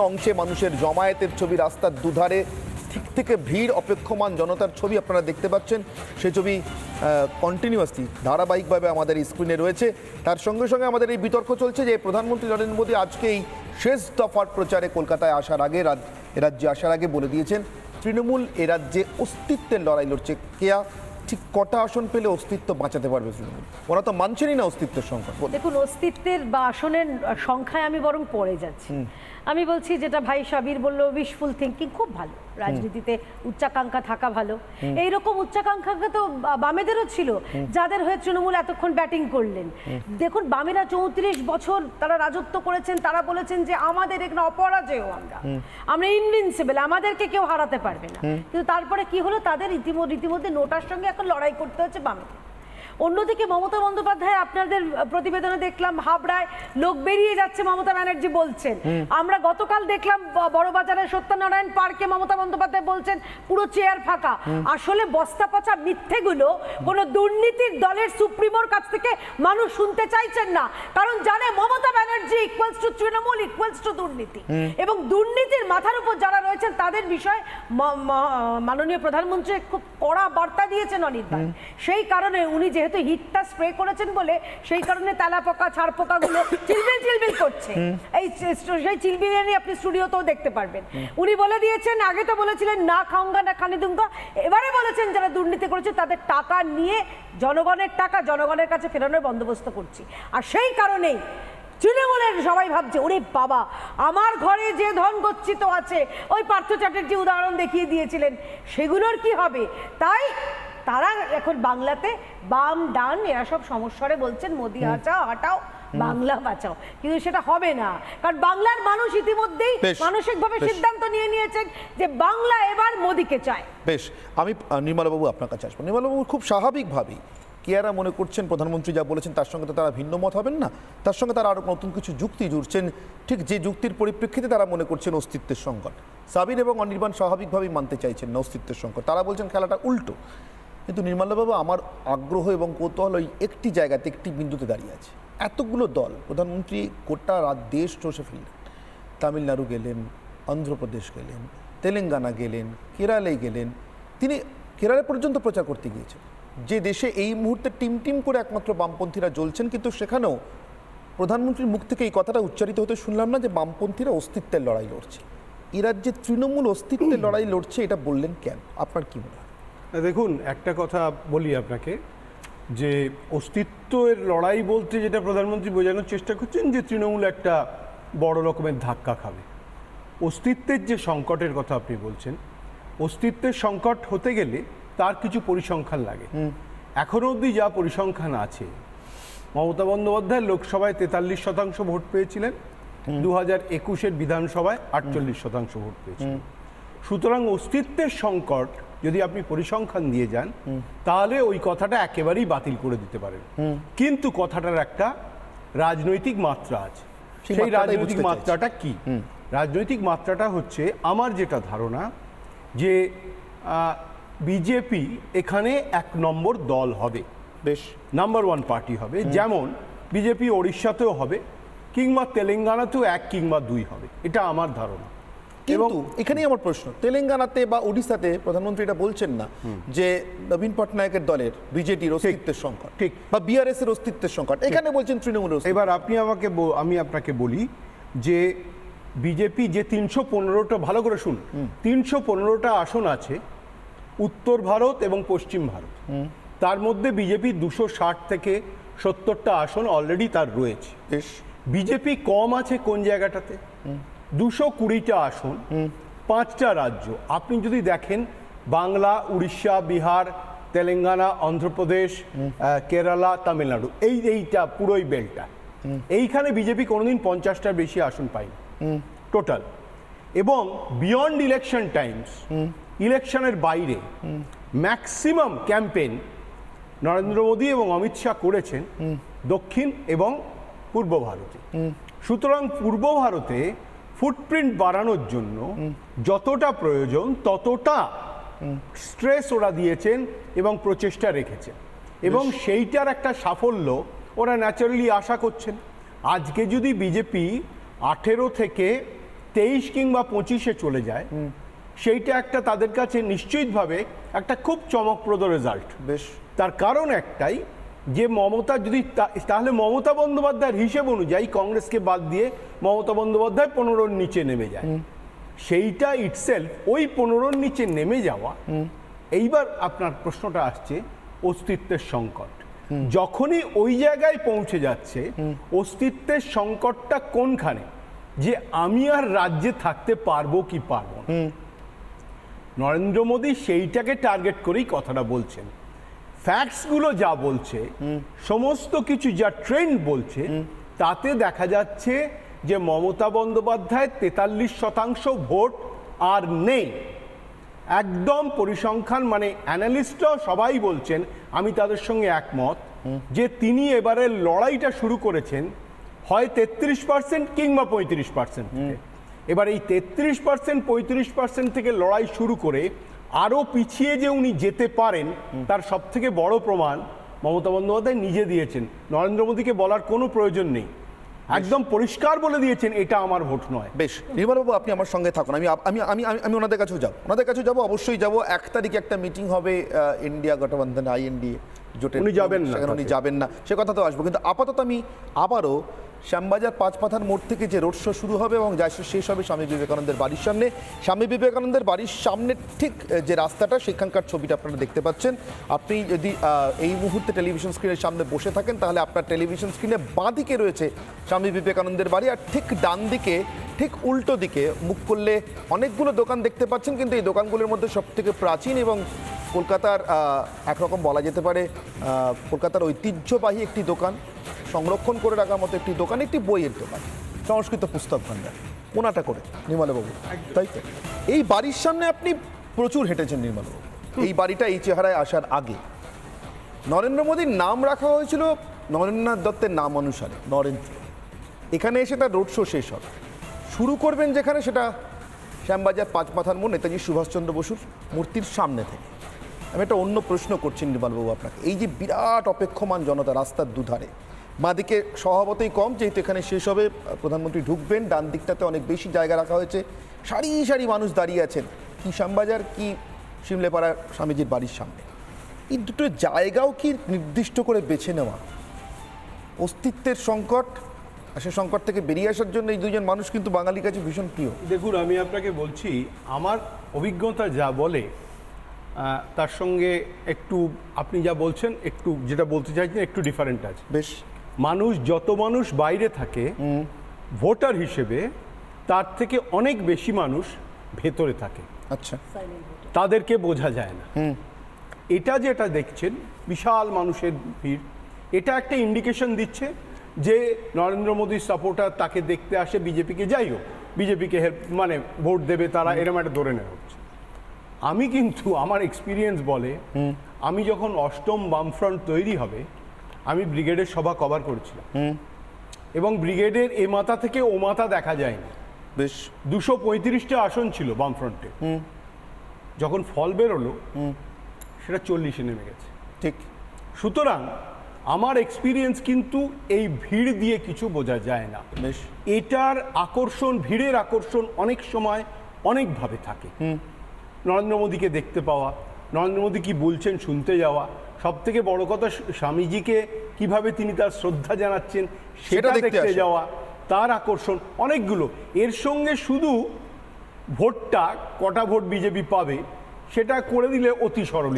অংশে মানুষের জমায়েতের ছবি রাস্তার দুধারে ঠিক থেকে ভিড় অপেক্ষমান জনতার ছবি আপনারা দেখতে পাচ্ছেন। সে ছবি কন্টিনিউয়াসলি ধারাবাহিকভাবে আমাদের স্ক্রিনে রয়েছে। তার সঙ্গে সঙ্গে আমাদের এই বিতর্ক চলছে যে প্রধানমন্ত্রী নরেন্দ্র মোদী আজকেই শেষ দফার প্রচারে কলকাতায় আসার আগে, রাজ- রাজ্যে আসার আগে বলে দিয়েছেন, তৃণমূল এ রাজ্যে অস্তিত্বের লড়াই লড়ছে কেয়া ঠিক কটা আসন পেলে অস্তিত্ব বাঁচাতে পারবে তৃণমূল? ওরা তো মানছেনই না অস্তিত্বের সংখ্যা। দেখুন অস্তিত্বের বা আসনের সংখ্যায় আমি বরং পড়ে যাচ্ছি। আমি বলছি যেটা ভাই সাবির বলল উইশফুল থিঙ্কিং খুব ভালো। রাজনীতিতে উচ্চাকাঙ্ক্ষা থাকা ভালো। এইরকম উচ্চাকাঙ্ক্ষা তো বামেদেরও ছিল যাদের হয়ে তৃণমূল এতক্ষণ ব্যাটিং করলেন। দেখুন বামেরা চৌত্রিশ বছর তারা রাজত্ব করেছেন তারা বলেছেন যে আমাদের এখানে অপরাজয় আমরা। আমরা ইনভিনসিবল আমাদেরকে কেউ হারাতে পারবে না। কিন্তু তারপরে কি হলো? তাদের ইতিমধ্যে ইতিমধ্যে নোটার সঙ্গে এখন লড়াই করতে হচ্ছে বামে অন্যদিকে মমতা বন্দ্যোপাধ্যায় আপনাদের প্রতিবেদনে দেখলাম হাবড়ায় লোক বেরিয়ে যাচ্ছে মমতা ব্যানার্জি বলছেন। আমরা গতকাল দেখলাম বড়বাজারের সত্যনারায়ণ পার্কে মমতা বন্দ্যোপাধ্যায় বলছেন পুরো চেয়ার ফাঁকা। আসলে বস্তা পচা মিথ্যেগুলো কোনো দুর্নীতির দলের সুপ্রিমোর কাছ থেকে মানুষ শুনতে চাইছেন না। কারণ জানে Mamata Banerjee equals to Trinamool equals to দুর্নীতি। এবং দুর্নীতির মাথার উপর যারা রয়েছেন তাদের বিষয়ে মাননীয় প্রধানমন্ত্রী খুব কড়া বার্তা দিয়েছেন অনির্বাণ। সেই কারণে উনি যেহেতু হিটটা স্প্রে করেছেন বলে সেই কারণে তেলা পোকা ছাড় পোকাগুলো চিলবিল চিলবিল করছে। এই সেই চিলবিলেরই আপনি স্টুডিওতেও দেখতে পারবেন। উনি বলে দিয়েছেন আগে তো বলেছিলেন না খাউঙ্গা না খানি দুঙ্গা। এবারে বলেছেন যারা দুর্নীতি করেছে তাদের টাকা নিয়ে জনগণের টাকা জনগণের কাছে ফেরানোর বন্দোবস্ত করছি। আর সেই কারণেই তৃণমূলের সবাই ভাবছে ওরে বাবা আমার ঘরে যে ধন গচ্ছিত আছে ওই পার্থ চ্যাটার্জি উদাহরণ দেখিয়ে দিয়েছিলেন। সেগুলোর কি হবে? তাই তারা এখন বাংলাতে বাম ডান এরা সব সমস্যারে বলছেন মোদি হাঁচাও হাঁটাও বাংলা বাঁচাও। কিন্তু সেটা হবে না। কারণ বাংলার মানুষ ইতিমধ্যেই মানসিকভাবে সিদ্ধান্ত নিয়ে নিয়েছেন যে বাংলা এবার মোদিকে চায়। বেশ আমি নির্মলাবাবু আপনার কাছে আসব। নির্মলাবাবু খুব স্বাভাবিকভাবেই কেয়ারা মনে করছেন প্রধানমন্ত্রী যা বলেছেন তার সঙ্গে তো তারা ভিন্ন মত হবেন না। তার সঙ্গে তারা আরও নতুন কিছু যুক্তি জুড়ছেন। ঠিক যে যুক্তির পরিপ্রেক্ষিতে তারা মনে করছেন অস্তিত্বের সংকট। সাবির এবং অনির্বাণ স্বাভাবিকভাবেই মানতে চাইছেন না অস্তিত্বের সংকট। তারা বলছেন খেলাটা উল্টো। কিন্তু নির্মলাবাবু, আমার আগ্রহ এবং কৌতূহল ওই একটি জায়গাতে, একটি বিন্দুতে দাঁড়িয়ে আছে। এতগুলো দল, প্রধানমন্ত্রী, গোটা রাত দেশ চষে ফেললেন। তামিলনাড়ু গেলেন, অন্ধ্রপ্রদেশ গেলেন, তেলেঙ্গানা গেলেন, কেরালে গেলেন। তিনি কেরালে পর্যন্ত প্রচার করতে গিয়েছেন। যে দেশে এই মুহূর্তে টিম টিম করে একমাত্র বামপন্থীরা জ্বলছেন, কিন্তু সেখানেও প্রধানমন্ত্রীর মুখ থেকে এই কথাটা উচ্চারিত হতে শুনলাম না যে বামপন্থীরা অস্তিত্বের লড়াই লড়ছে। এ রাজ্যে তৃণমূল অস্তিত্বের লড়াই লড়ছে, এটা বললেন কেন? আপনার কি মনে হয়? দেখুন একটা কথা বলি আপনাকে যে অস্তিত্বের লড়াই বলতে যেটা প্রধানমন্ত্রী বোঝানোর চেষ্টা করছেন যে তৃণমূল একটা বড় রকমের ধাক্কা খাবে। অস্তিত্বের যে সংকটের কথা আপনি বলছেন অস্তিত্বের সংকট হতে গেলে তার কিছু পরিসংখ্যান লাগে। এখনও অবধি যা পরিসংখ্যান আছে মমতা বন্দ্যোপাধ্যায় লোকসভায় তেতাল্লিশ শতাংশ ভোট পেয়েছিলেন দু হাজার একুশের বিধানসভায় আটচল্লিশ শতাংশ ভোট পেয়েছিলেন। সুতরাং অস্তিত্বের সংকট যদি আপনি পরিসংখ্যান দিয়ে যান তাহলে ওই কথাটা একেবারেই বাতিল করে দিতে পারেন। কিন্তু কথাটার একটা রাজনৈতিক মাত্রা আছে। সেই রাজনৈতিক মাত্রাটা কি? রাজনৈতিক মাত্রাটা হচ্ছে আমার যেটা ধারণা যে বিজেপি এখানে এক নম্বর দল হবে। বেশ। নাম্বার ওয়ান পার্টি হবে। যেমন বিজেপি ওড়িশাতেও হবে কিংবা তেলেঙ্গানাতেও এক কিংবা দুই হবে। এটা আমার ধারণা। এবং কিন্তু এখানেই আমার প্রশ্ন তেলেঙ্গানাতে বা ওড়িশাতে প্রধানমন্ত্রী এটা বলছেন না যে নবীন পটনায়কের দলের বিজেপির অস্তিত্বের সংকট ঠিক। বা বিআরএস এর অস্তিত্বের সংকট। এখানে বলছেন তৃণমূল এবার আপনি আমাকে আমি আপনাকে বলি যে বিজেপি যে তিনশো পনেরোটা ভালো করে শুন তিনশো পনেরোটা আসন আছে উত্তর ভারত এবং পশ্চিম ভারত। তার মধ্যে বিজেপি দুশো ষাট থেকে সত্তরটা আসন অলরেডি তার রয়েছে। বেশ। বিজেপি কম আছে কোন জায়গাটাতে? দুশো কুড়িটা আসন পাঁচটা রাজ্য। আপনি যদি দেখেন বাংলা উড়িষ্যা বিহার তেলেঙ্গানা অন্ধ্রপ্রদেশ কেরালা তামিলনাড়ু এই এইটা পুরোই বেলটা। এইখানে বিজেপি কোনোদিন পঞ্চাশটার বেশি আসন পায়নি। টোটাল। এবং বিয়ন্ড ইলেকশন টাইমস ইলেকশনের বাইরে ম্যাক্সিমাম ক্যাম্পেইন নরেন্দ্র মোদী এবং অমিত শাহ করেছেন দক্ষিণ এবং পূর্ব ভারতে। সুতরাং পূর্ব ভারতে ফুটপ্রিন্ট বাড়ানোর জন্য যতটা প্রয়োজন ততটা স্ট্রেস ওরা দিয়েছেন এবং প্রচেষ্টা রেখেছেন। এবং সেইটার একটা সাফল্য ওরা ন্যাচারালি আশা করছেন। আজকে যদি বিজেপি আঠেরো থেকে তেইশ কিংবা পঁচিশে চলে যায় সেইটা একটা তাদের কাছে নিশ্চিতভাবে একটা খুব চমকপ্রদ রেজাল্ট বেশ। তার কারণ একটাই যে মমতা যদি তাহলে মমতা বন্দ্যোপাধ্যায়ের হিসেব অনুযায়ী কংগ্রেসকে বাদ দিয়ে মমতা বন্দ্যোপাধ্যায় পনেরোর নিচে নেমে যায়। সেইটা ইটসেলফ ওই পনেরোর নিচে নেমে যাওয়া এইবার আপনার প্রশ্নটা আসছে অস্তিত্বের সংকট। যখনই ওই জায়গায় পৌঁছে যাচ্ছে অস্তিত্বের সংকটটা কোনখানে? যে আমি আর রাজ্যে থাকতে পারব কি পারব নরেন্দ্র মোদী সেইটাকে টার্গেট করেই কথাটা বলছেন। ফ্যাক্টসগুলো যা বলছে, সমস্ত কিছু যা ট্রেন্ড বলছে, তাতে দেখা যাচ্ছে যে মমতা বন্দ্যোপাধ্যায় তেতাল্লিশ শতাংশ ভোট আর নেই। একদম পরিসংখ্যান মানে অ্যানালিস্টরাও সবাই বলছেন, আমি তাদের সঙ্গে একমত, যে তিনি এবারে লড়াইটা শুরু করেছেন, হয় তেত্রিশ পার্সেন্ট কিংবা পঁয়ত্রিশ পার্সেন্ট এবার এই তেত্রিশ পার্সেন্ট পঁয়ত্রিশ পার্সেন্ট থেকে লড়াই শুরু করে আরও পিছিয়ে যে উনি যেতে পারেন তার সব থেকে বড় প্রমাণ মমতা বন্দ্যোপাধ্যায় নিজে দিয়েছেন। নরেন্দ্র মোদীকে বলার কোনো প্রয়োজন নেই। একদম পরিষ্কার বলে দিয়েছেন এটা আমার ভোট নয়। বেশ নির্মলবাবু আপনি আমার সঙ্গে থাকুন। আমি আমি আমি আমি- ওনাদের কাছেও যাব। ওনাদের কাছেও যাব অবশ্যই যাব। এক তারিখে একটা মিটিং হবে ইন্ডিয়া গঠবন্ধন আইএনডিএ জোটের উনি যাবেন না উনি যাবেন না। সে কথা তো আসব। কিন্তু আপাতত আমি আবারও শ্যামবাজার পাঁচ পাথার মোড় থেকে যে রোড শো শুরু হবে এবং যা শেষ হবে স্বামী বিবেকানন্দের বাড়ির সামনে। স্বামী বিবেকানন্দের বাড়ির সামনে ঠিক যে রাস্তাটা, সেখানকার ছবিটা আপনারা দেখতে পাচ্ছেন। আপনি যদি এই মুহূর্তে টেলিভিশন স্ক্রিনের সামনে বসে থাকেন, তাহলে আপনার টেলিভিশন স্ক্রিনে বাঁ দিকে রয়েছে স্বামী বিবেকানন্দের বাড়ি। আর ঠিক ডান দিকে, ঠিক উল্টো দিকে মুখ করলে অনেকগুলো দোকান দেখতে পাচ্ছেন, কিন্তু এই দোকানগুলোর মধ্যে সব থেকে প্রাচীন এবং কলকাতার একরকম বলা যেতে পারে কলকাতার ঐতিহ্যবাহী একটি দোকান, সংরক্ষণ করে রাখার মতো একটি দোকান, একটি বইয়ের দোকান, সংস্কৃত পুস্তক ভাণ্ডার কোনাটা করে, নির্মলবাবু, তাই তো? এই বাড়ির সামনে আপনি প্রচুর হেঁটেছেন, নির্মলবাবু। এই বাড়িটা এই চেহারায় আসার আগে। নরেন্দ্র মোদীর নাম রাখা হয়েছিল নরেন্দ্রনাথ দত্তের নাম অনুসারে, নরেন্দ্র। এখানে এসে তার রোড শো শেষ হবে। শুরু করবেন যেখানে সেটা শ্যামবাজার পাঁচ মাথার মোড় নেতাজি সুভাষচন্দ্র বসুর মূর্তির সামনে থেকে। আমি একটা অন্য প্রশ্ন করছি নির্মলবাবু আপনাকে। এই যে বিরাট অপেক্ষমান জনতা রাস্তার দুধারে, বাঁদিকে স্বভাবতই কম, যেহেতু এখানে শেষ হবে, প্রধানমন্ত্রী ঢুকবেন, ডান দিকটাতে অনেক বেশি জায়গা রাখা হয়েছে, সারি সারি মানুষ দাঁড়িয়ে আছেন। কি শ্যামবাজার, কি শিমলেপাড়া স্বামীজির বাড়ির সামনে। এই দুটো জায়গাও কি নির্দিষ্ট করে বেছে নেওয়া? অস্তিত্বের সংকট সে সংকট থেকে বেরিয়ে আসার জন্য এই দুজন মানুষ কিন্তু বাঙালির কাছে ভীষণ প্রিয়। দেখুন আমি আপনাকে বলছি আমার অভিজ্ঞতা যা বলে তার সঙ্গে একটু আপনি যা বলছেন একটু যেটা বলতে চাইছেন একটু ডিফারেন্ট আছে। বেশ। মানুষ যত মানুষ বাইরে থাকে ভোটার হিসেবে তার থেকে অনেক বেশি মানুষ ভেতরে থাকে। আচ্ছা। তাদেরকে বোঝা যায় না। এটা যেটা দেখছেন বিশাল মানুষের ভিড়। এটা একটা ইন্ডিকেশন দিচ্ছে যে নরেন্দ্র মোদীর সাপোর্টার তাকে দেখতে আসে বিজেপিকে যাই হোক বিজেপিকে হেল্প মানে ভোট দেবে তারা এরম একটা ধরে নেওয়া হচ্ছে। আমি কিন্তু আমার এক্সপিরিয়েন্স বলে আমি যখন অষ্টম বামফ্রন্ট তৈরি হবে আমি ব্রিগেডের সভা কভার করেছিলাম। এবং ব্রিগেডের এ মাথা থেকে ও মাথা দেখা যায়নি। বেশ। দুশো পঁয়ত্রিশটা আসন ছিল বামফ্রন্টে। যখন ফল বেরোলো সেটা চল্লিশে নেমে গেছে। ঠিক। সুতরাং আমার এক্সপিরিয়েন্স কিন্তু এই ভিড় দিয়ে কিছু বোঝা যায় না। বেশ। এটার আকর্ষণ ভিড়ের আকর্ষণ অনেক সময় অনেকভাবে থাকে। নরেন্দ্র মোদীকে দেখতে পাওয়া নরেন্দ্র মোদী কি বলছেন শুনতে যাওয়া সব থেকে বড় কথা স্বামীজিকে কীভাবে তিনি তার শ্রদ্ধা জানাচ্ছেন সেটা দেখতে যাওয়া তার আকর্ষণ অনেকগুলো। এর সঙ্গে শুধু ভোটটা কটা ভোট বিজেপি পাবে সেটা করে দিলে অতি সরল